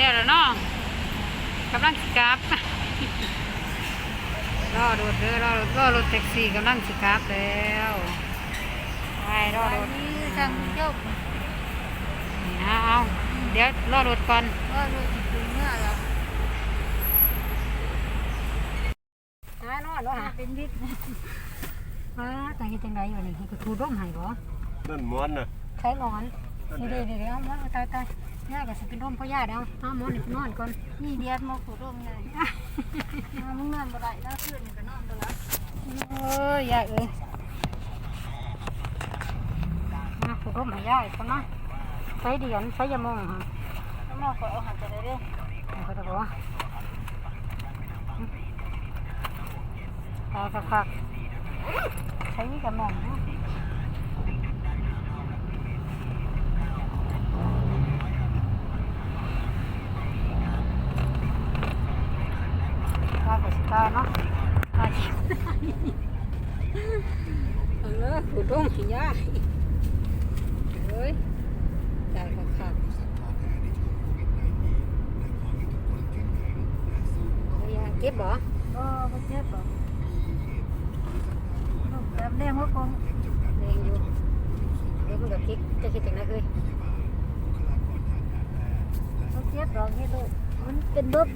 ดี๋ยวแล้วเนาะกำลังสิกลับรอรถเด้อรอรถรอรถแท็กซี่กำลังสิกลับแล้วไปรอรถนี่ทางเจ้านี่นะเอาเดี๋ยวรอรถก่อนว่าเราจะถึงเมื่อแล้วหานอนแล้วหาเป็นวิทย์อ่าแต่เฮ็ดจังไดอยู่นี่คือทูร่มให้บ่นั่นม้วนน่ะใช้หมอน นี่เดี๋ยวเดี๋ยวเอาหมอนเอาตายตายย่าก็สิเป็นร่มพ่อย่าเดี๋ยวเอาหมอนนี่ไปนอนก่อนนี่เดียดมาขุดร่มไงมึงนอนบ่ได้แล้วขึ้นก็นอนบ่หลับเอ้ยย่าเอ้ยมาผูกร่มให้ย่าอีกคนนะใช้เดียนใช้ยามองฮะแล้วมอก็เอาหันจะได้เด้เอาไปตะบัวตาสักพักใช้กระมองนะตาก็สิตายเนาะตายเออผูกร่มให้ย่าเอ้ยตายสักพักเก็บบ่ก็บ่เจ็บบ่ลูกแบบเลี้ยงหัวกงเรี ยงอยู่เดี๋ยวมันก็คิดจะคิดถึงนะคือบ่เจ็บดอกนี่ลูกมันเป็นเบิบ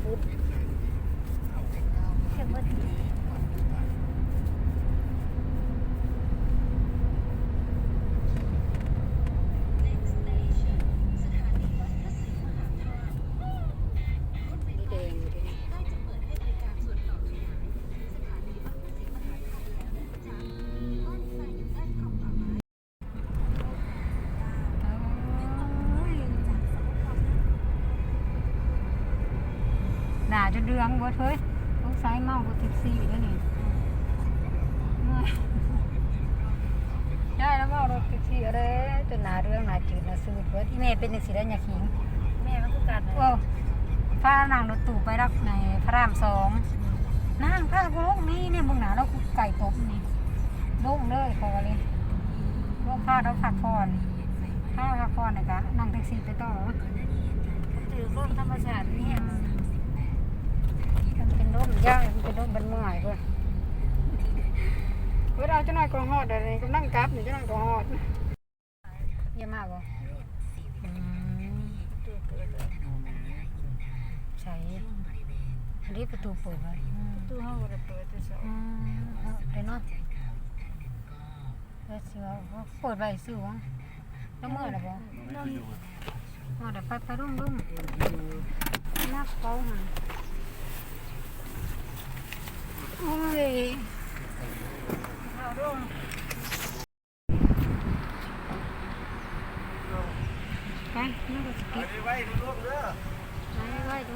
นาจนเรืองบ่เฮ้ยต้องใช้เมาบ่ทิพซี่ด้วยนี่เมื่อยได้แล้วเมารถทิพซี่อะไรจนหนาเรืองหนาจืดหนาสูดเบิดอีเมย์เป็นจังซี่ได้อยากขิงแม่มันคือกันโอ้พานั่งรถตู้ไปรักในพระรามสองนั่งพากูลงนี่เนี่ยมึงหนาเรากูไก่ตบนี่ลงเลยพอเลยลงพาเราพักผ่อนพาพักผ่อนนะกะนั่งแท็กซี่ไปต่อถือร่มธรรมชาตินี่มันเป็น ร่มย่างมันเป็นร่มบันเมื่อยเพื่อนเวลาจะนั่งกองหอดอะไรก็นั่งกลับหรือจะนั่งกองหอดเยี่ยมมากบ่อืมใช่อันนี้ประตูเปิดไว้อืมตู้เฮาบ่ได้เปิดแต่เช้าอืมเอาไปเนาะแล้วสิว่าเขาเปิดไว้สิวะแล้วเมื่อไหร่บ่นอนอ๋อเดี๋ยวไปไปรุ่มรุ่มนับเขาหัน อ้ยเอาร่มไปนั่งก็สกิปไว้ร่วมเด้อไปไว้ตร